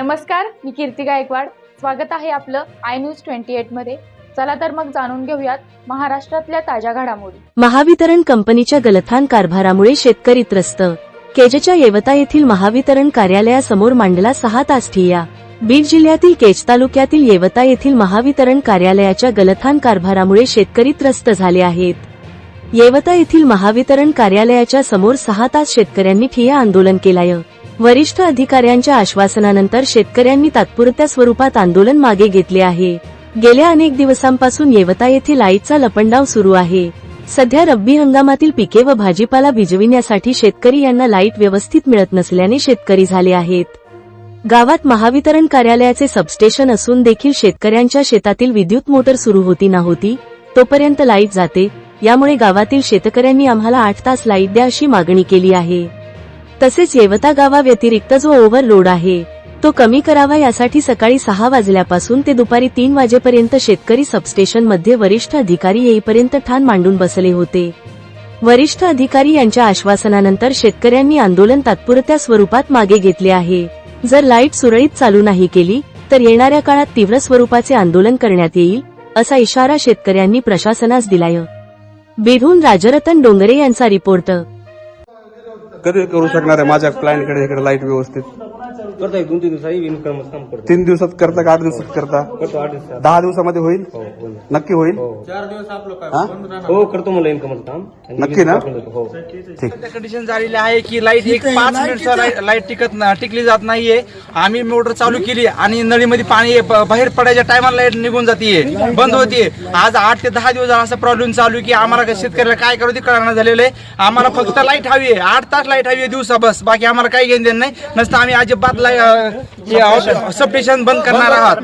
नमस्कार मी कीर्ती गायकवाड. स्वागत आहे आपलं आय न्यूज ट्वेंटी एटमध्ये. चला तर मग जाणून घेऊयात महाराष्ट्रातल्या ताज्या घडामोडी. महावितरण कंपनीच्या गलथान कारभारामुळे शेतकरी त्रस्त. केजच्या येवता येथील महावितरण कार्यालयासमोर मांडला सहा तास ठिय्या. बीड जिल्ह्यातील केज तालुक्यातील येवता येथील महावितरण कार्यालयाच्या गलथान कारभारामुळे शेतकरी त्रस्त झाले आहेत. येवता येथील महावितरण कार्यालयाच्या समोर सहा तास शेतकऱ्यांनी ठिय्या आंदोलन केलाय. वरिष्ठ अधिकाऱ्यांच्या आश्वासनानंतर शेतकऱ्यांनी तात्पुरत्या स्वरूपात आंदोलन मागे घेतले आहे. गेल्या अनेक दिवसांपासून येवता येथे लाईटचा लपंडाव सुरू आहे. सध्या रब्बी हंगामातील पिके व भाजीपाला भिजविण्यासाठी शेतकरी यांना लाइट व्यवस्थित मिळत नसल्याने शेतकरी झाले आहेत. गावात महावितरण कार्यालयाचे सबस्टेशन असून देखील शेतकऱ्यांच्या शेतातील विद्युत मोटर सुरू होती नव्हती तोपर्यंत लाइट जाते यामुळे गावातील शेतकऱ्यांनी आम्हाला आठ तास लाइट द्या अशी मागणी केली आहे. तसेच येवता गावाव्यतिरिक्त जो ओव्हरलोड आहे तो कमी करावा यासाठी सकाळी सहा वाजल्यापासून ते दुपारी तीन वाजेपर्यंत शेतकरी सबस्टेशनमध्ये वरिष्ठ अधिकारी येईपर्यंत ठाण मांडून बसले होते. वरिष्ठ अधिकारी यांच्या आश्वासनानंतर शेतकऱ्यांनी आंदोलन तात्पुरत्या स्वरूपात मागे घेतले आहे. जर लाइट सुरळीत चालू नाही केली तर येणाऱ्या काळात तीव्र स्वरूपाचे आंदोलन करण्यात येईल असा इशारा शेतकऱ्यांनी प्रशासनास दिलाय. बेधून राजरतन डोंगरे यांचा रिपोर्ट. कधी करू शकणार आहे? माझ्या क्लायंटकडे इकडे लाइट व्यवस्थित. करता एक दोन तीन काम करतो. तीन दिवसात करता का आठ दिवसात करता? करतो आठ दिवसात. दहा दिवसामध्ये होईल? हो होईल. नक्की होईल? हा? हो? करतो मला इन्कम काम. आणि नक्की ना? हो. कंडिशन झालेली आहे की लाइट एक पाच मिनिटचा लाइट लाइट टिकत ना- टिकली जात नाहीये. आम्ही मोटर चालू केली आणि नळीमध्ये पाणी. ब- बाहेर पडायच्या टायमाला लाइट निघून जाते बंद होते आज आठ ते दहा दिवस झाला असा प्रॉब्लेम चालू आहे की आम्हाला काय शेतकऱ्याला काय करू ते कळणार झालेलं आहे. आम्हाला फक्त लाइट हवी आहे. आठ तास लाइट हवी आहे दिवसा बस बाकी आम्हाला काही घेणं देणं नाही. नसतं आम्ही अजिबात सब स्टेशन बंद करणार आहात.